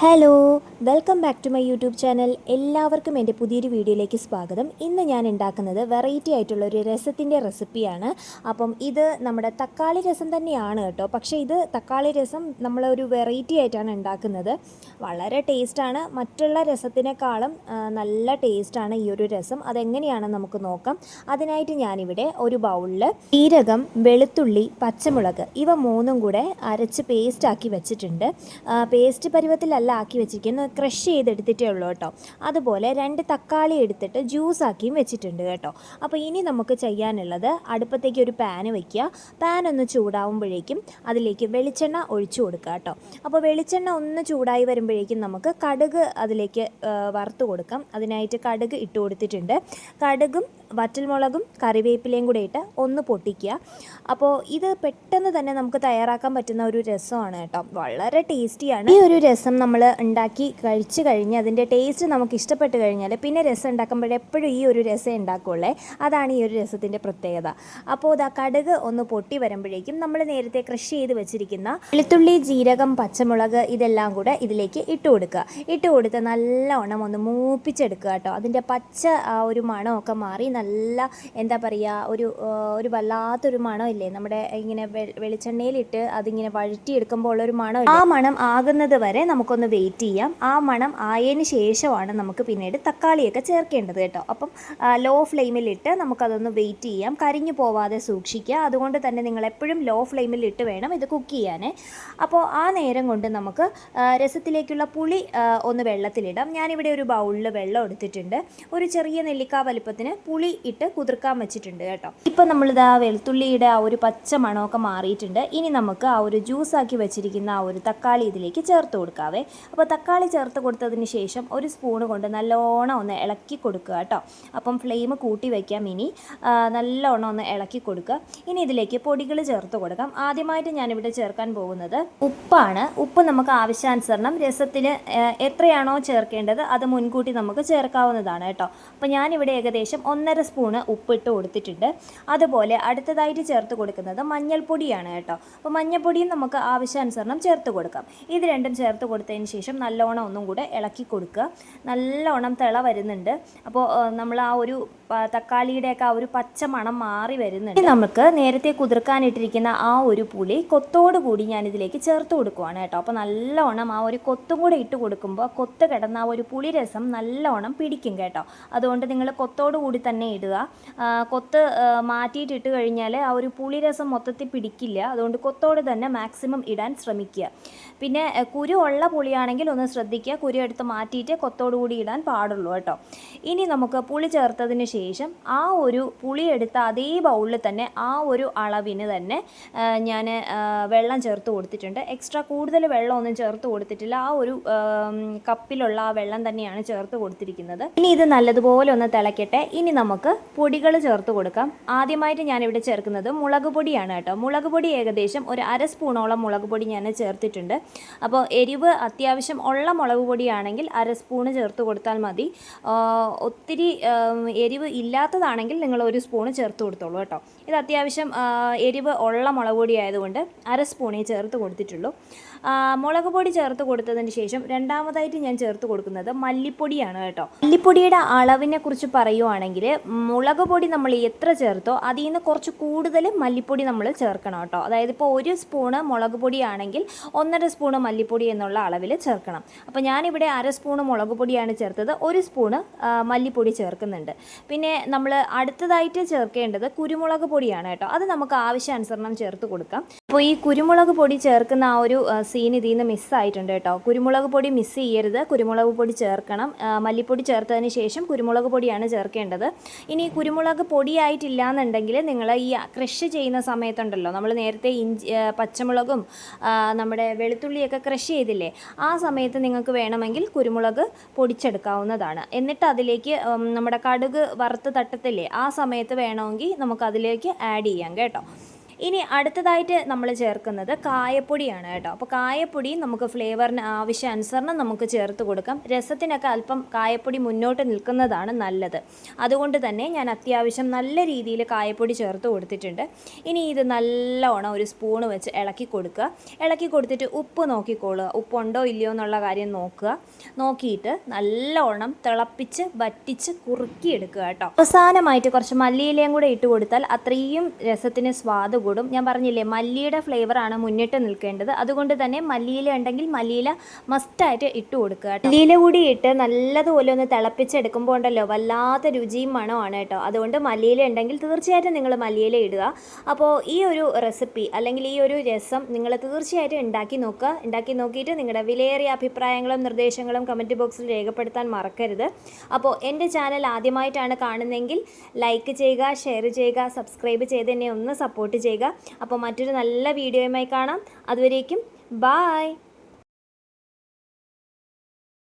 Hello. Welcome back to my YouTube channel എല്ലാവർക്കും എന്റെ പുതിയൊരു വീഡിയോയിലേക്ക് സ്വാഗതം. ഇന്ന് ഞാൻ ഉണ്ടാക്കുന്നത് വെറൈറ്റി ആയിട്ടുള്ള ഒരു രസത്തിന്റെ റെസിപ്പിയാണ് അപ്പം ഇത് നമ്മുടെ തക്കാളി രസം തന്നെയാണ് കേട്ടോ. പക്ഷേ ഇത് തക്കാളി രസം നമ്മളൊരു വെറൈറ്റി ആയിട്ടാണ് ഉണ്ടാക്കുന്നത്. വളരെ ടേസ്റ്റാണ് മറ്റുള്ള രസത്തിനേക്കാളും നല്ല ടേസ്റ്റാണ് ഈ ഒരു രസം. അതെങ്ങനെയാണെന്ന് നമുക്ക് നോക്കാം. അതിനായിട്ട് ഞാനിവിടെ ഒരു ബൗളിൽ ജീരകം വെളുത്തുള്ളി പച്ചമുളക് ഇവ മൂന്നും കൂടെ അരച്ച് പേസ്റ്റാക്കി വെച്ചിട്ടുണ്ട്. പേസ്റ്റ് പരുവത്തിലല്ല ആക്കി വെച്ചിരിക്കുന്നത്. ക്രഷ് ചെയ്തെടുത്തിട്ടേ ഉള്ളൂ കേട്ടോ. അതുപോലെ രണ്ട് തക്കാളി എടുത്തിട്ട് ജ്യൂസാക്കിയും വെച്ചിട്ടുണ്ട് കേട്ടോ. അപ്പോൾ ഇനി നമുക്ക് ചെയ്യാനുള്ളത് അടുപ്പത്തേക്ക് ഒരു പാൻ വയ്ക്കുക പാൻ ഒന്ന് ചൂടാവുമ്പോഴേക്കും അതിലേക്ക് വെളിച്ചെണ്ണ ഒഴിച്ചു കൊടുക്കുക കേട്ടോ. അപ്പോൾ വെളിച്ചെണ്ണ ഒന്ന് ചൂടായി വരുമ്പോഴേക്കും നമുക്ക് കടുക് അതിലേക്ക് വറുത്ത് കൊടുക്കാം. അതിനായിട്ട് കടുക് ഇട്ട് കൊടുത്തിട്ടുണ്ട്. കടുകും വറ്റൽമുളകും കറിവേപ്പിലയും കൂടെ ഇട്ട് ഒന്ന് പൊട്ടിക്കുക. അപ്പോൾ ഇത് പെട്ടെന്ന് തന്നെ നമുക്ക് തയ്യാറാക്കാൻ പറ്റുന്ന ഒരു രസമാണ് കേട്ടോ. വളരെ ടേസ്റ്റിയാണ്. ഈ ഒരു രസം നമ്മൾ ഉണ്ടാക്കി കഴിച്ചു കഴിഞ്ഞ് അതിന്റെ ടേസ്റ്റ് നമുക്ക് ഇഷ്ടപ്പെട്ട് കഴിഞ്ഞാൽ പിന്നെ രസം ഉണ്ടാക്കുമ്പോൾ എപ്പോഴും ഈ ഒരു രസം ഉണ്ടാക്കുകയുള്ളേ അതാണ് ഈ ഒരു രസത്തിന്റെ പ്രത്യേകത. അപ്പോൾ ഇതാ കടുക് ഒന്ന് പൊട്ടി വരുമ്പോഴേക്കും നമ്മൾ നേരത്തെ കൃഷി ചെയ്ത് വെച്ചിരിക്കുന്ന വെളുത്തുള്ളി ജീരകം പച്ചമുളക് ഇതെല്ലാം കൂടെ ഇതിലേക്ക് ഇട്ട് കൊടുക്കുക. ഇട്ട് കൊടുത്ത് നല്ലവണ്ണം ഒന്ന് മൂപ്പിച്ചെടുക്കുക കേട്ടോ. അതിന്റെ പച്ച ആ ഒരു മണമൊക്കെ മാറി നല്ല എന്താ പറയുക ഒരു ഒരു വല്ലാത്തൊരു മണമില്ലേ? നമ്മുടെ ഇങ്ങനെ വെളിച്ചെണ്ണയിലിട്ട് അതിങ്ങനെ വഴറ്റിയെടുക്കുമ്പോൾ ഉള്ളൊരു മണം ആ മണം ആകുന്നത് വരെ നമുക്കൊന്ന് വെയിറ്റ് ചെയ്യാം. ആ മണം ആയതിന് ശേഷമാണ് നമുക്ക് പിന്നീട് തക്കാളിയൊക്കെ ചേർക്കേണ്ടത് കേട്ടോ. അപ്പം ലോ ഫ്ലെയിമിലിട്ട് നമുക്കതൊന്ന് വെയിറ്റ് ചെയ്യാം. കരിഞ്ഞു പോവാതെ സൂക്ഷിക്കുക. അതുകൊണ്ട് തന്നെ നിങ്ങൾ എപ്പോഴും ലോ ഫ്ലെയിമിലിട്ട് വേണം ഇത് കുക്ക് ചെയ്യാൻ അപ്പോൾ ആ നേരം കൊണ്ട് നമുക്ക് രസത്തിലേക്കുള്ള പുളി ആ, ഒന്ന് വെള്ളത്തിലിടാം. ഞാനിവിടെ ഒരു ബൗളിൽ വെള്ളം എടുത്തിട്ടുണ്ട്. ഒരു ചെറിയ നെല്ലിക്ക വലുപ്പത്തിന് പുളി ഇട്ട് കുതിർക്കാൻ വെച്ചിട്ടുണ്ട് കേട്ടോ. ഇപ്പം നമ്മളിത് ആ വെളുത്തുള്ളിയുടെ ആ ഒരു പച്ച മണമൊക്കെ മാറിയിട്ടുണ്ട്. ഇനി നമുക്ക് ആ ഒരു ജ്യൂസാക്കി വെച്ചിരിക്കുന്ന ആ ഒരു തക്കാളി ഇതിലേക്ക് ചേർത്ത് കൊടുക്കാവേ. അപ്പോൾ തക്കാളി ചേർത്ത് കൊടുത്തതിന് ശേഷം ഒരു സ്പൂണ് കൊണ്ട് നല്ലോണം ഒന്ന് ഇളക്കി കൊടുക്കുക കേട്ടോ. അപ്പം ഫ്ലെയിം കൂട്ടി വയ്ക്കാം ഇനി. നല്ലോണം ഒന്ന് ഇളക്കി കൊടുക്കുക. ഇനി ഇതിലേക്ക് പൊടികൾ ചേർത്ത് കൊടുക്കാം. ആദ്യമായിട്ട് ഞാനിവിടെ ചേർക്കാൻ പോകുന്നത് ഉപ്പാണ്. ഉപ്പ് നമുക്ക് ആവശ്യാനുസരണം രസത്തിന് എത്രയാണോ ചേർക്കേണ്ടത് അത് മുൻകൂട്ടി നമുക്ക് ചേർക്കാവുന്നതാണ് കേട്ടോ. അപ്പോൾ ഞാനിവിടെ ഏകദേശം ഒന്നര സ്പൂണ് ഉപ്പിട്ട് കൊടുത്തിട്ടുണ്ട്. അതുപോലെ അടുത്തതായിട്ട് ചേർത്ത് കൊടുക്കുന്നത് മഞ്ഞൾപ്പൊടിയാണ് കേട്ടോ. അപ്പോൾ മഞ്ഞൾപ്പൊടിയും നമുക്ക് ആവശ്യാനുസരണം ചേർത്ത് കൊടുക്കാം. ഇത് രണ്ടും ചേർത്ത് കൊടുത്തതിന് ശേഷം നല്ലോണം ഒന്നും കൂടെ ഇളക്കി കൊടുക്കുക. നല്ലോണം തിള വരുന്നുണ്ട്. അപ്പോൾ നമ്മൾ ആ ഒരു തക്കാളിയുടെയൊക്കെ ആ ഒരു പച്ച മണം മാറി വരുന്നുണ്ട്. നമുക്ക് നേരത്തെ കുതിർക്കാനിട്ടിരിക്കുന്ന ആ ഒരു പുളി കൊത്തോട് കൂടി ഞാൻ ഇതിലേക്ക് ചേർത്ത് കൊടുക്കുവാണ് കേട്ടോ. അപ്പോൾ നല്ലോണം ആ ഒരു കൊത്തും കൂടെ ഇട്ട് കൊടുക്കുമ്പോൾ കൊത്ത് കിടന്ന ആ ഒരു പുളി രസം നല്ലോണം പിടിക്കും കേട്ടോ. അതുകൊണ്ട് നിങ്ങൾ കൊത്തോട് കൂടി തന്നെ ഇടുക. കൊത്ത് മാറ്റിയിട്ട് ഇട്ട് കഴിഞ്ഞാൽ ആ ഒരു പുളിരസം മൊത്തത്തിൽ പിടിക്കില്ല. അതുകൊണ്ട് കൊത്തോട് തന്നെ മാക്സിമം ഇടാൻ ശ്രമിക്കുക. പിന്നെ കുരു ഉള്ള പുളിയാണെങ്കിൽ ഒന്ന് ശ്രദ്ധിക്കുക കുരു എടുത്ത് മാറ്റിയിട്ട് കൊത്തോട് കൂടി ഇടാൻ പാടുള്ളൂ കേട്ടോ. ഇനി നമുക്ക് പുളി ചേർത്തതിന് ശേഷം ആ ഒരു പുളി എടുത്ത അതേ ബൗളിൽ തന്നെ ആ ഒരു അളവിന് തന്നെ ഞാൻ വെള്ളം ചേർത്ത് കൊടുത്തിട്ടുണ്ട്. എക്സ്ട്രാ കൂടുതൽ വെള്ളമൊന്നും ചേർത്ത് കൊടുത്തിട്ടില്ല. ആ ഒരു കപ്പിലുള്ള ആ വെള്ളം തന്നെയാണ് ചേർത്ത് കൊടുത്തിരിക്കുന്നത്. ഇനി ഇത് നല്ലതുപോലെ ഒന്ന് തിളയ്ക്കട്ടെ ഇനി നമുക്ക് പൊടികൾ ചേർത്ത് കൊടുക്കാം. ആദ്യമായിട്ട് ഞാനിവിടെ ചേർക്കുന്നത് മുളക് പൊടിയാണ് കേട്ടോ. മുളക് പൊടി ഏകദേശം ഒരു അര സ്പൂണോളം മുളക് പൊടി ഞാൻ ചേർത്തിട്ടുണ്ട്. അപ്പോൾ എരിവ് അത്യാവശ്യം ഉള്ള മുളക് പൊടിയാണെങ്കിൽ അര സ്പൂണ് ചേർത്ത് കൊടുത്താൽ മതി. ഒത്തിരി എരിവ് ഇല്ലാത്തതാണെങ്കിൽ നിങ്ങൾ ഒരു സ്പൂണ് ചേർത്ത് കൊടുത്തോളൂ കേട്ടോ. ഇത് അത്യാവശ്യം എരിവ് ഉള്ള മുളക് പൊടി ആയതുകൊണ്ട് അര സ്പൂണേ ചേർത്ത് കൊടുത്തിട്ടുള്ളൂ. മുളക് പൊടി ചേർത്ത് കൊടുത്തതിന് ശേഷം രണ്ടാമതായിട്ട് ഞാൻ ചേർത്ത് കൊടുക്കുന്നത് മല്ലിപ്പൊടിയാണ് കേട്ടോ. മല്ലിപ്പൊടിയുടെ അളവിനെ കുറിച്ച് പറയുവാണെങ്കിൽ മുളക് പൊടി നമ്മൾ എത്ര ചേർത്തോ അതിൽ നിന്ന് കുറച്ച് കൂടുതൽ മല്ലിപ്പൊടി നമ്മൾ ചേർക്കണം കേട്ടോ. അതായത് ഇപ്പോൾ ഒരു സ്പൂണ് മുളക് പൊടിയാണെങ്കിൽ ഒന്നര സ്പൂണ് മല്ലിപ്പൊടി എന്നുള്ള അളവിൽ ചേർക്കണം. അപ്പോൾ ഞാനിവിടെ അര സ്പൂണ് മുളക് പൊടിയാണ് ചേർത്തത് ഒരു സ്പൂണ് മല്ലിപ്പൊടി ചേർക്കുന്നുണ്ട്. പിന്നെ നമ്മൾ അടുത്തതായിട്ട് ചേർക്കേണ്ടത് കുരുമുളക് പൊടിയാണ് കേട്ടോ. അത് നമുക്ക് ആവശ്യാനുസരണം ചേർത്ത് കൊടുക്കാം. അപ്പോൾ ഈ കുരുമുളക് പൊടി ചേർക്കുന്ന ആ ഒരു സീൻ ഇതിൽ നിന്ന് മിസ്സായിട്ടുണ്ട് കേട്ടോ. കുരുമുളക് പൊടി മിസ് ചെയ്യരുത്. കുരുമുളക് പൊടി ചേർക്കണം. മല്ലിപ്പൊടി ചേർത്തതിന് ശേഷം കുരുമുളക് പൊടിയാണ് ചേർക്കേണ്ടത്. ഇനി കുരുമുളക് പൊടിയായിട്ടില്ല എന്നുണ്ടെങ്കിൽ നിങ്ങൾ ഈ ക്രഷ് ചെയ്യുന്ന സമയത്തുണ്ടല്ലോ. നമ്മൾ നേരത്തെ ഇഞ്ചി പച്ചമുളകും നമ്മുടെ വെളുത്തുള്ളിയൊക്കെ ക്രഷ് ചെയ്തില്ലേ ആ സമയത്ത് നിങ്ങൾക്ക് വേണമെങ്കിൽ കുരുമുളക് പൊടിച്ചെടുക്കാവുന്നതാണ്. എന്നിട്ട് അതിലേക്ക് നമ്മുടെ കടുക് വറുത്ത് തട്ടത്തില്ലേ ആ സമയത്ത് വേണമെങ്കിൽ നമുക്ക് അതിലേക്ക് ആഡ് ചെയ്യാം കേട്ടോ. ഇനി അടുത്തതായിട്ട് നമ്മൾ ചേർക്കുന്നത് കായപ്പൊടിയാണ് കേട്ടോ. അപ്പോൾ കായപ്പൊടി നമുക്ക് ഫ്ലേവറിന് ആവശ്യാനുസരണം നമുക്ക് ചേർത്ത് കൊടുക്കാം. രസത്തിനൊക്കെ അല്പം കായപ്പൊടി മുന്നോട്ട് നിൽക്കുന്നതാണ് നല്ലത്. അതുകൊണ്ട് തന്നെ ഞാൻ അത്യാവശ്യം നല്ല രീതിയിൽ കായപ്പൊടി ചേർത്ത് കൊടുത്തിട്ടുണ്ട്. ഇനി ഇത് നല്ലോണം ഒരു സ്പൂണ് വെച്ച് ഇളക്കി കൊടുക്കുക. ഇളക്കി കൊടുത്തിട്ട് ഉപ്പ് നോക്കിക്കോളുക. ഉപ്പുണ്ടോ ഇല്ലയോ എന്നുള്ള കാര്യം നോക്കുക. നോക്കിയിട്ട് നല്ലോണം തിളപ്പിച്ച് വറ്റിച്ച് കുറുക്കിയെടുക്കുക കേട്ടോ. അവസാനമായിട്ട് കുറച്ച് മല്ലിയിലയും കൂടെ ഇട്ട് കൊടുത്താൽ അത്രയും രസത്തിന് സ്വാദ് കൂടും. ഞാൻ പറഞ്ഞില്ലേ മല്ലിയുടെ ഫ്ലേവറാണ് മുന്നിട്ട് നിൽക്കേണ്ടത്. അതുകൊണ്ട് തന്നെ മല്ലിയില ഉണ്ടെങ്കിൽ മല്ലിയില മസ്റ്റായിട്ട് ഇട്ട് കൊടുക്കുക മല്ലിയില കൂടി ഇട്ട് നല്ലതുപോലെ ഒന്ന് തിളപ്പിച്ചെടുക്കുമ്പോൾ ഉണ്ടല്ലോ വല്ലാത്ത രുചിയും മണമാണ് കേട്ടോ. അതുകൊണ്ട് മല്ലിയില ഉണ്ടെങ്കിൽ തീർച്ചയായിട്ടും നിങ്ങൾ മല്ലിയില ഇടുക. അപ്പോൾ ഈ ഒരു റെസിപ്പി അല്ലെങ്കിൽ ഈ ഒരു രസം നിങ്ങൾ തീർച്ചയായിട്ടും ഉണ്ടാക്കി നോക്കുക. ഉണ്ടാക്കി നോക്കിയിട്ട് നിങ്ങളുടെ വിലയേറിയ അഭിപ്രായങ്ങളും നിർദ്ദേശങ്ങളും കമന്റ് ബോക്സിൽ രേഖപ്പെടുത്താൻ മറക്കരുത്. അപ്പോൾ എന്റെ ചാനൽ ആദ്യമായിട്ടാണ് കാണുന്നതെങ്കിൽ ലൈക്ക് ചെയ്യുക ഷെയർ ചെയ്യുക സബ്സ്ക്രൈബ് ചെയ്ത് എന്നെ ഒന്ന് സപ്പോർട്ട് ചെയ്യുക. അപ്പോൾ മറ്റൊരു നല്ല വീഡിയോയുമായി കാണാം. അതുവരേക്കും ബായ്